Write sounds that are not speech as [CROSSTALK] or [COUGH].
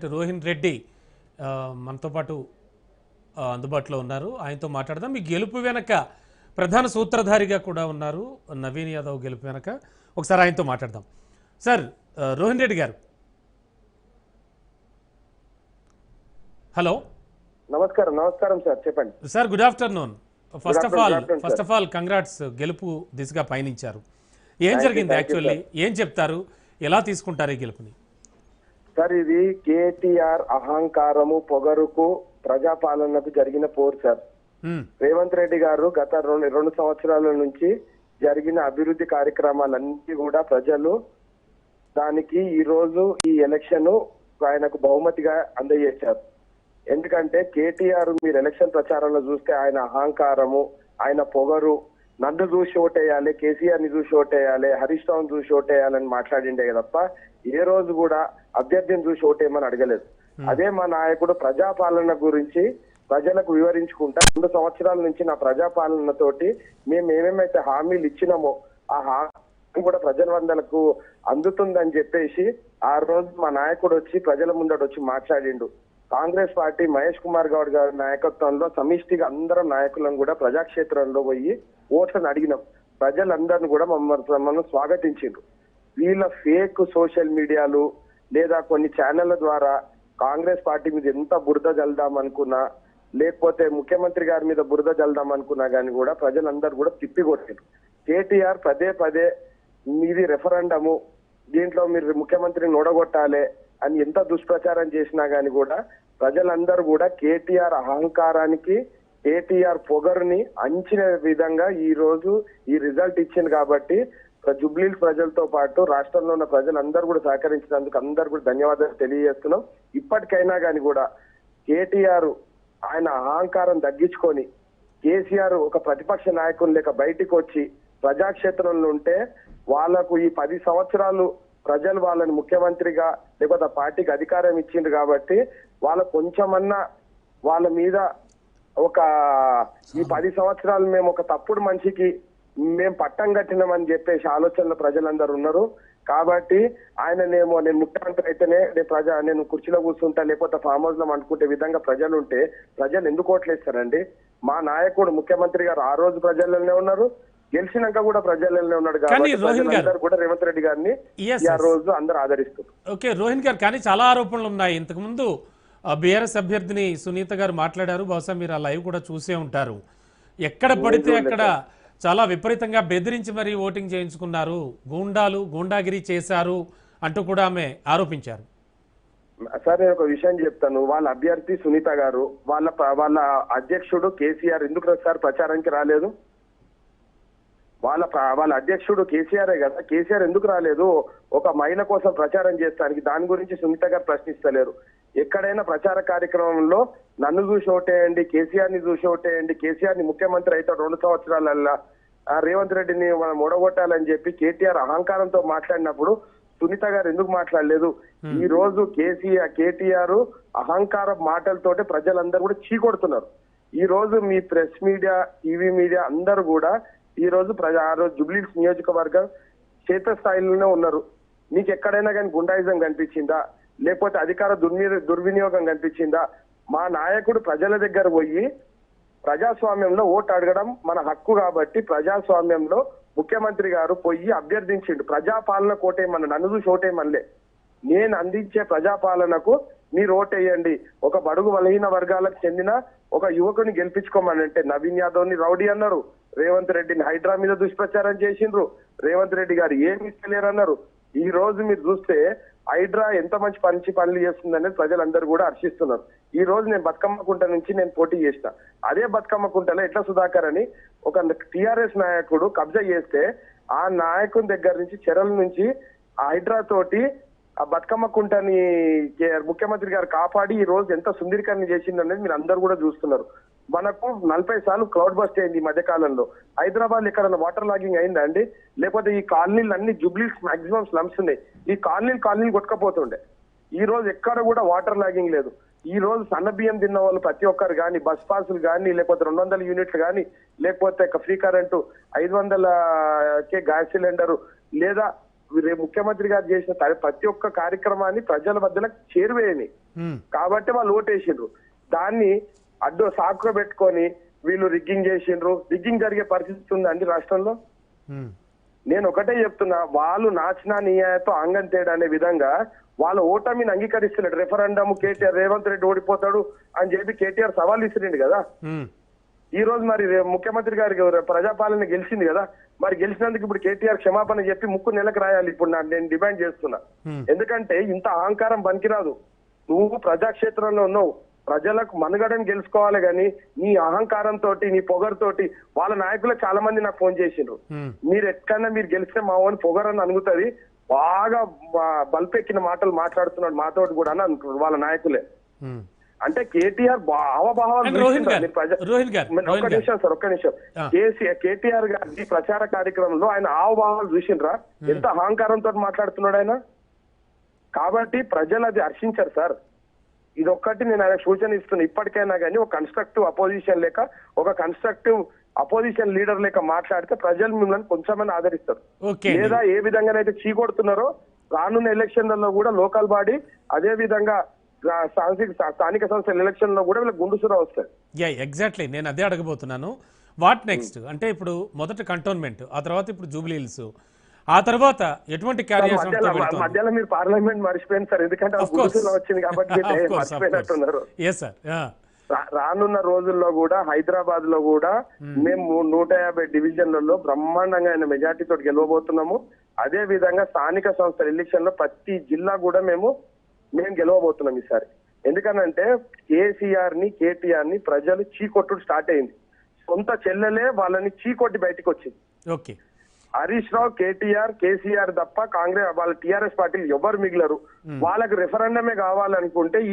రోహిన్ రెడ్డి మనతో పాటు అందుబాటులో ఉన్నారు. ఆయనతో మాట్లాడదాం. మీ గెలుపు వెనక ప్రధాన సూత్రధారిగా కూడా ఉన్నారు నవీన్ యాదవ్ గెలుపు వెనక. ఒకసారి ఆయనతో మాట్లాడదాం. సార్ రోహిన్ రెడ్డి గారు. హలో. నమస్కారం నమస్కారం సార్ చెప్పండి. Sir good afternoon. First of all first of all congrats గెలుపు దిశగా పయనించారు. ఏం జరిగింది యాక్చువల్లీ? ఏం చెప్తారు? ఎలా తీసుకుంటారు ఈ గెలుపుని? సార్ ఇది కేటీఆర్ అహంకారము పొగరుకు ప్రజాపాలనకు జరిగిన పోరు సార్. రేవంత్ రెడ్డి గారు గత రెండు రెండు సంవత్సరాల నుంచి జరిగిన అభివృద్ధి కార్యక్రమాలన్నీ కూడా ప్రజలు దానికి ఈ రోజు ఈ ఎలక్షన్ ఆయనకు బహుమతిగా అందజేశారు ఎందుకంటే కేటీఆర్ మీరు ఎలక్షన్ ప్రచారంలో చూస్తే ఆయన అహంకారము ఆయన పొగరు నన్ను చూసి ఓటేయాలి కేసీఆర్ని చూసి ఓటేయాలి హరీష్ రావు చూసి ఓటేయాలని మాట్లాడిండే తప్ప ఏ రోజు కూడా అభ్యర్థిని చూసి ఓటేయమని అడగలేదు. అదే మా నాయకుడు ప్రజాపాలన గురించి ప్రజలకు వివరించుకుంటా రెండు సంవత్సరాల నుంచి నా ప్రజాపాలనతోటి మేము ఏమేమైతే హామీలు ఇచ్చినామో ఆ హామీ కూడా ప్రజల వందలకు అందుతుందని చెప్పేసి ఆ రోజు మా నాయకుడు వచ్చి ప్రజల ముందట వచ్చి మాట్లాడిండు. కాంగ్రెస్ పార్టీ మహేష్ కుమార్ గౌడ్ గారి నాయకత్వంలో సమిష్టిగా అందరం నాయకులను కూడా ప్రజాక్షేత్రంలో పోయి ఓట్లను అడిగినాం. ప్రజలందరిని కూడా మమ్మల్ని మమ్మల్ని స్వాగతించిండ్రు. వీళ్ళ ఫేక్ సోషల్ మీడియాలు లేదా కొన్ని ఛానళ్ళ ద్వారా కాంగ్రెస్ పార్టీ మీద ఎంత బురద జల్దాం అనుకున్నా లేకపోతే ముఖ్యమంత్రి గారి మీద బురద జల్దాం అనుకున్నా కానీ కూడా ప్రజలందరూ కూడా తిప్పికొట్టారు కేటీఆర్ పదే పదే మీది రెఫరెండము దీంట్లో మీరు ముఖ్యమంత్రిని ఓడగొట్టాలి అని ఎంత దుష్ప్రచారం చేసినా గాని కూడా ప్రజలందరూ కూడా కేటీఆర్ అహంకారానికి కేటీఆర్ పొగరుని అంచిన విధంగా ఈ రోజు ఈ రిజల్ట్ ఇచ్చింది కాబట్టి జుబ్లీ ప్రజలతో పాటు రాష్ట్రంలో ఉన్న ప్రజలందరూ కూడా సహకరించినందుకు అందరు కూడా ధన్యవాదాలు తెలియజేస్తున్నాం. ఇప్పటికైనా కానీ కూడా కేటీఆర్ ఆయన అహంకారం తగ్గించుకొని కేసీఆర్ ఒక ప్రతిపక్ష నాయకుని లేక బయటికి వచ్చి ప్రజాక్షేత్రంలో ఉంటే వాళ్ళకు ఈ పది సంవత్సరాలు ప్రజలు వాళ్ళని ముఖ్యమంత్రిగా లేకపోతే పార్టీకి అధికారం ఇచ్చిండ్రు కాబట్టి వాళ్ళ కొంచెమన్నా వాళ్ళ మీద ఒక ఈ పది సంవత్సరాలు మేము ఒక తప్పుడు మనిషికి మేము పట్టం కట్టినామని చెప్పేసి ఆలోచనలో ప్రజలందరూ ఉన్నారు. కాబట్టి ఆయననేమో నేను ముఖ్యమంత్రి అయితేనే నేను ప్రజా నేను కుర్చీలో కూర్చుంటా లేకపోతే ఫామ్ హౌస్లో అనుకుంటే విధంగా ప్రజలు ఉంటే ప్రజలు ఎందుకు ఓట్లేస్తారండి? మా నాయకుడు ముఖ్యమంత్రి గారు ఆ రోజు ప్రజలలోనే ఉన్నారు. గెలిచినాక కూడా ప్రజలలోనే ఉన్నాడు కానీ కాబట్టి రోహిన్ గారు- ప్రజలందరూ కూడా రేవంత్ రెడ్డి గారిని ఆ. రోజు అందరూ ఆదరిస్తారు ఓకే రోహిన్ గారు కానీ చాలా ఆరోపణలు ఉన్నాయి. ఇంతకుముందు బీఆర్ఎస్ అభ్యర్థిని సునీత గారు మాట్లాడారు. బహుశా మీరు ఆ లైవ్ కూడా చూసే ఉంటారు. ఎక్కడ పడితే అక్కడ చాలా విపరీతంగా బెదిరించి మరీ ఓటింగ్ చేయించుకున్నారు. గూండాలు గూండాగిరి చేశారు అంటూ కూడా ఆమె ఆరోపించారు. సార్ నేను ఒక విషయం చెప్తాను. వాళ్ళ అభ్యర్థి సునీత గారు వాళ్ళ వాళ్ళ అధ్యక్షుడు కేసీఆర్ ఎందుకు సార్ ప్రచారానికి రాలేదు? వాళ్ళ వాళ్ళ అధ్యక్షుడు కేసీఆర్ కదా. కేసీఆర్ ఎందుకు రాలేదు? ఒక మహిళ కోసం ప్రచారం చేస్తానికి దాని గురించి సునీత గారు ప్రశ్నిస్తలేరు. ఎక్కడైనా ప్రచార కార్యక్రమంలో నన్ను చూసి ఓటేయండి కేసీఆర్ని చూసి ఓటేయండి కేసీఆర్ని ముఖ్యమంత్రి అయితే రెండు సంవత్సరాలల్లా ఆ రేవంత్ రెడ్డిని మనం ఓడగొట్టాలని చెప్పి కేటీఆర్ అహంకారంతో మాట్లాడినప్పుడు సునీత గారు ఎందుకు మాట్లాడలేదు? ఈ రోజు కేసీఆర్ కేటీఆర్ అహంకార మాటలతోటి ప్రజలందరూ కూడా చీకొడుతున్నారు. ఈ రోజు మీ ప్రెస్ మీడియా టీవీ మీడియా అందరూ కూడా ఈ రోజు ప్రజా ఆ రోజు జుబ్లీస్ నియోజకవర్గం క్షేత్రస్థాయిలోనే ఉన్నారు. మీకు ఎక్కడైనా కానీ గుండాయిజం కనిపించిందా? లేకపోతే అధికార దుర్ని దుర్వినియోగం కనిపించిందా? మా నాయకుడు ప్రజల దగ్గర పోయి ప్రజాస్వామ్యంలో ఓటు అడగడం మన హక్కు కాబట్టి ప్రజాస్వామ్యంలో ముఖ్యమంత్రి గారు పోయి అభ్యర్థించిండు. ప్రజాపాలన కోటేమన్న నన్ను చూసి ఓటేయమనలే. నేను అందించే ప్రజాపాలనకు మీరు ఓటేయండి. ఒక బడుగు బలహీన వర్గాలకు చెందిన ఒక యువకుని గెలిపించుకోమని అంటే నవీన్ యాదవ్ని రౌడీ అన్నారు. రేవంత్ రెడ్డిని హైడ్రా మీద దుష్ప్రచారం చేసిండ్రు. రేవంత్ రెడ్డి గారు ఏమి ఇస్తలేరన్నారు ఈ రోజు మీరు చూస్తే హైడ్రా ఎంత మంచి మంచి పనులు చేస్తుందనేది ప్రజలందరూ కూడా హర్షిస్తున్నారు. ఈ రోజు నేను బతుకమ్మ కుంట నుంచి నేను పోటీ చేసిన. అదే బతుకమ్మ కుంటలో ఎట్లా సుధాకర్ అని ఒక టిఆర్ఎస్ నాయకుడు కబ్జా చేస్తే ఆ నాయకుని దగ్గర నుంచి చెరల నుంచి ఆ హైడ్రా తోటి ఆ బతుకమ్మ కుంటని ముఖ్యమంత్రి గారు కాపాడి ఈ రోజు ఎంత సుందరీకరణ చేసిందనేది మీరు అందరూ కూడా చూస్తున్నారు. మనకు నలభై సార్లు క్లౌడ్ బస్ట్ అయింది ఈ మధ్య కాలంలో హైదరాబాద్ ఎక్కడన్నా వాటర్ లాగింగ్ అయిందా అండి? లేకపోతే ఈ కాలనీలు అన్ని జుబ్లీస్ మాక్సిమం స్లమ్స్ ఉన్నాయి. ఈ కాలనీలు కాలనీలు కొట్టుకపోతుండే. ఈ రోజు ఎక్కడ కూడా వాటర్ లాగింగ్ లేదు. ఈ రోజు సన్న బియ్యం తిన్న వాళ్ళు ప్రతి ఒక్కరు కానీ బస్ పాసులు కానీ లేకపోతే రెండు వందల యూనిట్లు కానీ లేకపోతే ఫ్రీ కరెంటు ఐదు వందల కే గ్యాస్ సిలిండర్ లేదా ముఖ్యమంత్రి గారు చేసిన ప్రతి ఒక్క కార్యక్రమాన్ని ప్రజల మధ్యలో చేరువేయని. కాబట్టి వాళ్ళు ఓటేసిండ్రు. దాన్ని అడ్డు సాకుగా పెట్టుకొని వీళ్ళు రిగ్గింగ్ చేసిండ్రు. రిగ్గింగ్ జరిగే పరిస్థితి ఉందండి రాష్ట్రంలో. నేను ఒకటే చెప్తున్నా వాళ్ళు నాచిన నియాయతో అంగం తేడా అనే విధంగా వాళ్ళ ఓటమిని అంగీకరిస్తున్నాడు రెఫరెండమ్ కేటీఆర్ రేవంత్ రెడ్డి ఓడిపోతాడు అని చెప్పి కేటీఆర్ సవాల్ ఇస్తున్నాడు కదా. ఈ రోజు మరి ముఖ్యమంత్రి గారికి ప్రజాపాలన గెలిచింది కదా. మరి గెలిచినందుకు ఇప్పుడు కేటీఆర్ క్షమాపణ చెప్పి ముక్కు నెలకు రాయాలి. ఇప్పుడు నా- నేను డిమాండ్ చేస్తున్నా. ఎందుకంటే ఇంత అహంకారం పనికిరాదు. నువ్వు ప్రజాక్షేత్రంలో ఉన్నావు. ప్రజలకు మనుగడని గెలుచుకోవాలి కానీ నీ అహంకారంతో నీ పొగరుతోటి వాళ్ళ నాయకులు చాలా మంది నాకు ఫోన్ చేసిండ్రు. మీరు ఎక్కడన్నా మీరు గెలిస్తే మా ఓన్ పొగరని అనుగుతుంది. బాగా బల్పెక్కిన మాటలు మాట్లాడుతున్నాడు మాతోటి కూడా అని అనుకుంటారు వాళ్ళ నాయకులే. అంటే కేటీఆర్ హావభావాలు ఒక్క. నిమిషం సార్ ఒక్క నిమిషం. కేసీఆర్ కేటీఆర్ గారి ప్రచార కార్యక్రమంలో ఆయన హావభావాలు చూసిండ్రా. ఎంత అహంకారంతో మాట్లాడుతున్నాడు ఆయన. కాబట్టి ప్రజలు అది హర్షించారు సార్. ఇదొక్కటి నేను ఆయన సూచన ఇస్తున్నా. ఇప్పటికైనా కానీ ఒక కన్స్ట్రక్టివ్ అపోజిషన్ లేక ఒక కన్స్ట్రక్టివ్ అపోజిషన్ లీడర్ లేక మాట్లాడితే ప్రజలు మిమ్మల్ని కొంచెమైనా ఆదరిస్తారు. లేదా ఏ విధంగానైతే చీకొడుతున్నారో రానున్న ఎలక్షన్లలో కూడా లోకల్ బాడీ అదే విధంగా స్థానిక స్థానిక సంస్థల ఎలక్షన్లో కూడా వీళ్ళకి గుండుసురా వస్తాయి. Yeah exactly. నేను అదే అడగబోతున్నాను. What next? అంటే ఇప్పుడు మొదట కంటోన్మెంట్ ఆ తర్వాత ఇప్పుడు జూబ్లీ హిల్స్ ఆ తర్వాత ఎటువంటి మధ్యలో మీరు పార్లమెంట్ మర్చిపోయింది సార్ ఎందుకంటే వచ్చింది కాబట్టి [LAUGHS] ఎస్ సార్ రానున్న రోజుల్లో కూడా హైదరాబాద్లో కూడా మేము నూట యాభై డివిజన్లలో బ్రహ్మాండంగా ఆయన మెజార్టీ తోటి గెలవబోతున్నాము. అదే విధంగా స్థానిక సంస్థల ఎలక్షన్లో ప్రతి జిల్లా కూడా మేము మేము గెలవబోతున్నాం ఈసారి. ఎందుకనంటే కేసీఆర్ని కేటీఆర్ని ప్రజలు చీకొట్టుడు స్టార్ట్ అయింది. సొంత చెల్లెలే వాళ్ళని చీకొట్టి బయటకు వచ్చింది okay Harish Rao KTR KCR తప్ప కాంగ్రెస్ వాళ్ళ టీఆర్ఎస్ పార్టీలు ఎవరు మిగిలరు? వాళ్ళకి రెఫరెండమే కావాలనుకుంటే